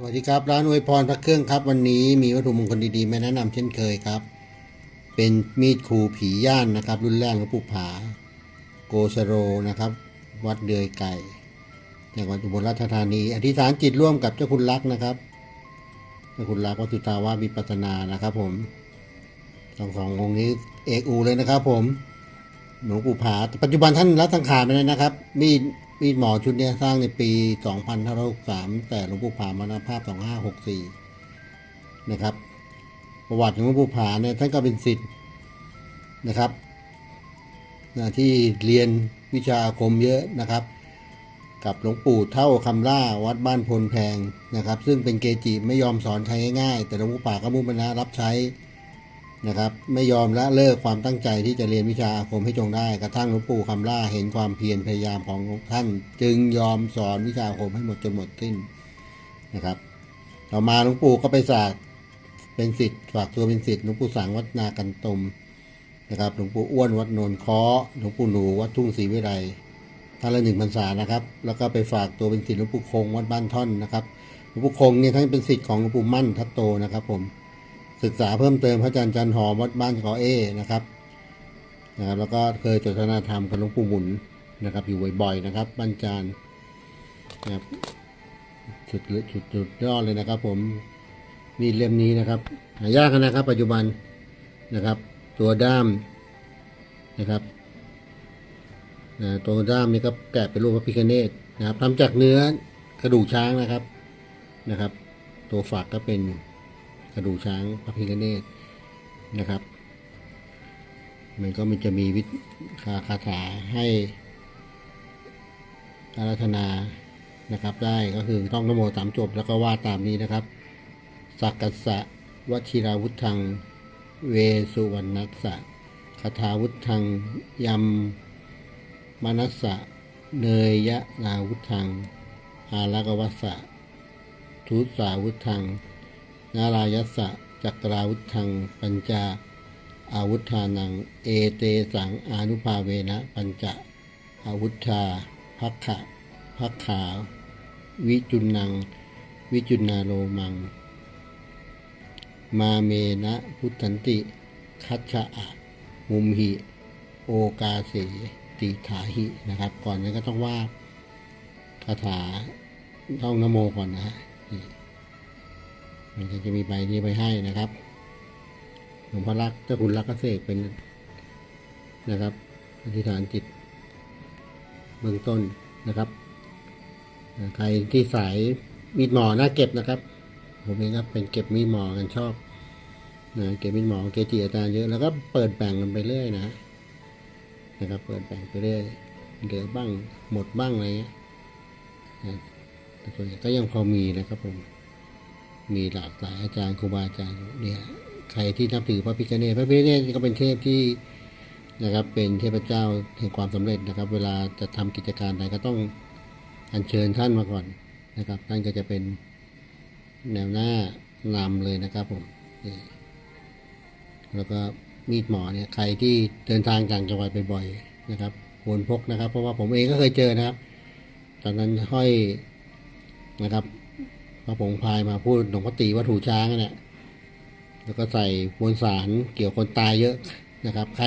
สวัสดีครับ ร้านอวยพรพระเครื่องครับ วันนี้มีวัตถุมงคลดีๆมาแนะนำเช่นเคยครับ เป็นมีดคูผีย่านนะครับ รุ่นแรกหลวงปู่ผา โกสโรนะครับ วัดเดือยไก่จังหวัดอุบลราชธานี อธิษฐานจิตร่วมกับเจ้าคุณลักษ์นะครับเจ้าคุณลักษ์วัดสุตาวาสวิปัสสนานะครับ ผมสองสององค์นี้เอกอูเลยนะครับ ผมหลวงปู่ผาปัจจุบันท่านรัสังขารไปแล้วนะครับ มีด มีดหมอชุดนี้สร้างในปี 2563 แต่หลวงปู่ผามรณภาพ 2564 นะครับ ประวัติของหลวงปู่ผาเนี่ยท่านก็เป็นศิษย์นะครับนะที่เรียนวิชาอาคมเยอะนะครับ กับหลวงปู่เท่าคำล่าวัดบ้านพลแพงนะครับ ซึ่งเป็นเกจิไม่ยอมสอนใครง่ายๆแต่หลวงปู่ป่าก็มุ่งมั่นรับใช้ นะครับไม่ยอมละเลิกความตั้งใจที่จะเรียนวิชาอาคมให้จงได้กระทั่งหลวงปู่คำล่าเห็นความเพียรพยายามของท่าน จึงยอมสอนวิชาอาคมให้หมดจนหมดสิ้นนะครับ ต่อมาหลวงปู่ก็ไปศาสตร์เป็นศิษย์ฝากตัวเป็นศิษย์หลวงปู่สังวัดนากันตมนะครับหลวงปู่อ้วนวัดโนนคอหลวงปู่หนูวัดทุ่งศรีวิไลท่านละหนึ่งพรรษานะครับ แล้วก็ไปฝากตัวเป็นศิษย์หลวงปู่คงวัดบ้านท่อนนะครับหลวงปู่คงเนี่ยท่านเป็นศิษย์ของหลวงปู่มั่นทัตโตนะครับผม ศึกษาเพิ่มเติมพระอาจารย์จันหอมวัดบ้านกอเอนะครับนะครับ แล้วก็เคยจดทนาธรรมกับหลวงปู่หมุนนะครับ อยู่บ่อยๆนะครับบ้านจานนะครับสุดสุดสุดยอดเลยนะครับ ผมมีดเล่มนี้นะครับหายากนะครับ ปัจจุบันนะครับ ตัวด้ามนะครับนะตัวด้ามนี่ก็แกะเป็นรูปพระพิฆเนศนะครับทำจากเนื้อกระดูกช้างนะครับนะครับ ตัวฝักก็เป็น ระดูช้างพระพิฆเนศนะครับ มันก็มันจะมีวิคาคาถาให้อารัธนานะครับ ได้ก็คือท่องนโมสามจบแล้วก็ว่าตามนี้นะครับ สักกัสสะวชิราวุธัง เวสุวรรณัสสะคาถาวุธังยำมนัสสะเนยยะนาวุธังอาลกวัสสะทุสาวุธัง นารายัสสะจักราวุธัง ปัญจาอาวุธานัง เอเตสังอนุภาเวนะ ปัญจอาวุธาภักขะพักขาววิจุนัง วิจุนาโลมัง มาเมนะพุทธันติ คัจฉะมุมหิ โอกาเสติถาหินะครับ ก่อนนั้นก็ต้องว่าคาถาท่องนโมก่อนนะฮะ จะมีใบนี้ไปให้นะครับหลวงพ่อรักเจ้าคุณรักษ์เกษตรเป็นนะครับอธิษฐานจิต เบื้องต้นนะครับใครที่สายมีดหมอน่าเก็บนะครับ ผมเองก็เป็นเก็บมีดหมอกันชอบนะเก็บมีดหมอเกจิอาจารย์เยอะแล้วก็เปิดแบ่งกันไปเรื่อยนะนะครับ เปิดแบ่งไปเรื่อยเหลือบ้างหมดบ้างอะไรเงี้ยนะแต่ส่วนใหญ่ก็ยังพอมีนะครับผม มีหลากหลายอาจารย์ครูบาอาจารย์เนี่ยใครที่นับถือพระพิฆเนศพระพิฆเนศก็เป็นเทพที่นะครับ เป็นเทพเจ้าแห่งความสำเร็จนะครับ เวลาจะทำกิจการใดก็ต้องอัญเชิญท่านมาก่อนนะครับท่านก็จะเป็นแนวหน้านำเลยนะครับผมแล้วก็มีดหมอเนี่ยใครที่เดินทางต่างจังหวัดบ่อยๆนะครับควรพกนะครับ เพราะว่าผมเองก็เคยเจอนะครับ ตอนนั้นห้อยนะครับ ระผงพายมาพูดหลวงพ่อตีวัตถุช้างเนี่ยแล้วก็ใส่มวลสารเกี่ยวคนตายเยอะนะครับ ใคร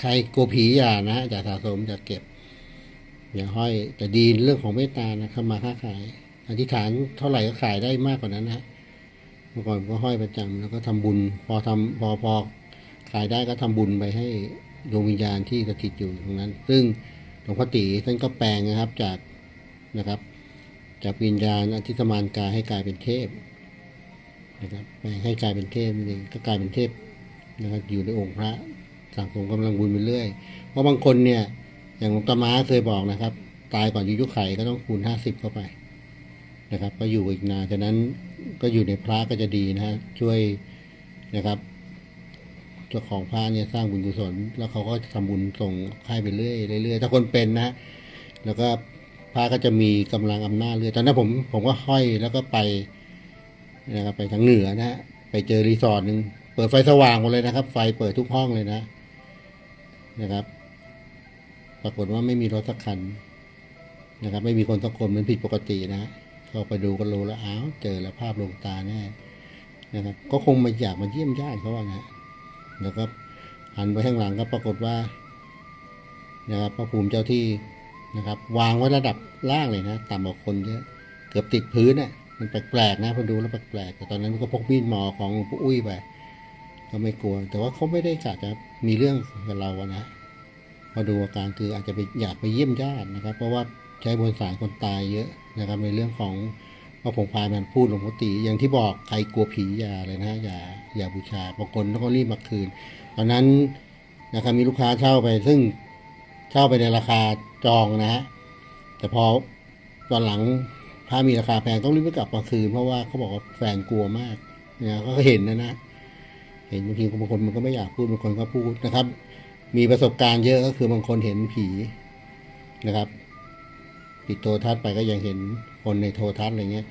ใครกลัวผีอย่านะอย่าสะสมอย่าเก็บ อย่าห้อยแต่ดีเรื่องของเมตตานะเข้ามาค้าขายอธิษฐานเท่าไหร่ก็ขายได้มากกว่านั้นนะฮะเมื่อก่อนก็ห้อยประจำแล้วก็ทำบุญ พอทำพอพอขายได้ก็ทำบุญไปให้ดวงวิญญาณที่สถิตอยู่ตรงนั้น ซึ่งหลวงพ่อตีท่านก็แปลงนะครับจากนะครับ จากวิญญาณอธิสมานกายให้กลายเป็นเทพนะครับแปลงให้กลายเป็นเทพนี่เองก็กลายเป็นเทพนะครับอยู่ในองค์พระสังสมกำลังบุญไปเรื่อย เพราะบางคนเนี่ยอย่างหลวงตาม้าเคยบอกนะครับ ตายก่อนอายุไขก็ต้องคูณห้าสิบเข้าไปนะครับ ก็อยู่อีกนานฉะนั้นก็อยู่ในพระก็จะดีนะฮะช่วยนะครับเจ้าของพระเนี่ยสร้างบุญกุศล แล้วเขาก็ทำบุญส่งให้ไปเรื่อยเรื่อยถ้าคนเป็นนะ แล้วก็ พระก็จะมีกำลังอำนาจเรื่อยตอนนั้นผมผมก็ห้อยแล้วก็ไปนะครับไปทางเหนือนะฮะไปเจอรีสอร์ทหนึ่งเปิดไฟสว่างหมดเลยนะครับ ไฟเปิดทุกห้องเลยนะ นะครับ ปรากฏว่าไม่มีรถสักคันนะครับ ไม่มีคนสักคนมันผิดปกตินะเข้าไปดูก็รู้แล้วอ้าวเจอแล้วภาพลงตาแน่นะครับ ก็คงมาอยากมาเยี่ยมญาติเขาอะนะแล้วก็หันไปข้างหลังก็ปรากฏว่า นะครับพระภูมิเจ้าที่ นะครับ วางไว้ระดับล่างเลยนะต่ำกว่าคนเยอะเกือบติดพื้นอะมันแปลกๆนะพอดูแล้วแปลกๆแต่ตอนนั้นก็พกมีดหมอของหลวงปู่อุ้ยไปก็ไม่กลัว แต่ว่าเขาไม่ได้กะจะมีเรื่องกับเราอะนะมาดูอาการคืออาจจะไปอยากไปเยี่ยมญาตินะครับ เพราะว่าใช้บนสารคนตายเยอะนะครับ ในเรื่องของพระผงพายมันพูดหลวงพ่อตีอย่างที่บอกใครกลัวผีอย่าเลยนะอย่าอย่าบูชาบางคนต้องรีบมาคืน ตอนนั้นนะครับมีลูกค้าเช่าไปซึ่งเช่าไปในราคา จองนะฮะแต่พอตอนหลังถ้ามีราคาแพงต้องรีบไปกลับมาคืนเพราะว่าเขาบอกว่าแฟนกลัวมากนะเขาก็เห็นนะนะ เห็นบางทีบางคนมันก็ไม่อยากพูดบางคนก็พูดนะครับ มีประสบการณ์เยอะก็คือบางคนเห็นผีนะครับปิดโทรทัศน์ไปก็ยังเห็นคนในโทรทัศน์อะไรเงี้ย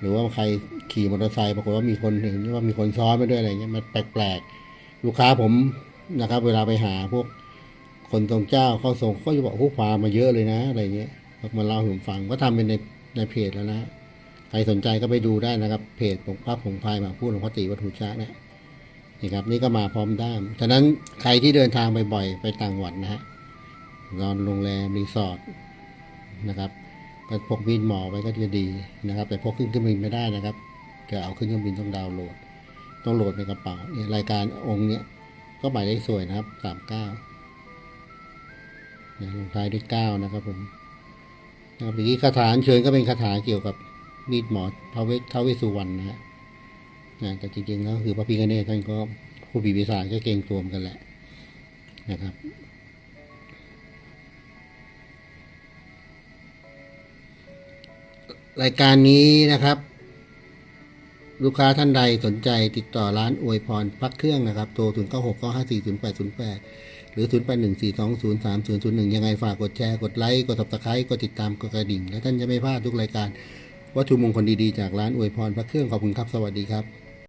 หรือว่าใครขี่มอเตอร์ไซค์ปรากฏว่ามีคนเห็นว่ามีคนซ้อนไปด้วยอะไรเงี้ยมันแปลกๆลูกค้าผมนะครับ เวลาไปหาพวก คนทรงเจ้าเข้าทรงเขาจะบอกพวกพามาเยอะเลยนะ อะไรเงี้ยมาเล่าให้ผมฟังก็ทำเป็นในในเพจแล้วนะใครสนใจก็ไปดูได้นะครับ เพจของพระผงพายมาพูดหลวงพ่อตีวัตถุชะนะนี่ครับ นี่ก็มาพร้อมด้ามฉะนั้นใครที่เดินทางไปบ่อยไปต่างจังหวัดนะฮะนอนโรงแรมรีสอร์ทนะครับก็พกมีดหมอไว้ก็จะดีนะครับ แต่พกขึ้นเครื่องบินไม่ได้นะครับจะเอาขึ้นเครื่องบินต้องดาวน์โหลด ต้องโหลดในกระเป๋าเนี่ยรายการองค์เนี้ยก็หมายเลขสวยนะครับสามเก้า ลงท้ายด้วยเก้านะครับผมนะครับอีกคาถาเชิญก็เป็นคาถาเกี่ยวกับมีดหมอทาเวทาวเวสุวรรณนะฮะนะแต่จริงๆแล้วคือพระพิฆเนศท่านก็ผู้ปีพิสารก็เก่งตัวมกันแหละนะครับรายการนี้นะครับ ลูกค้าท่านใดสนใจติดต่อร้านอวยพรพักเครื่องนะครับ โทร0 9 6 9 5 4 0 8 0 8ห หรือ 0 8 1 4 2 0 3 0 0 1 ยังไงฝากกดแชร์กดไลค์กดติดตามกดติดตามกดกระดิ่ง และท่านจะไม่พลาดทุกรายการวัตถุมงคลดีๆจากร้านอวยพรพระเครื่องขอบคุณครับสวัสดีครับ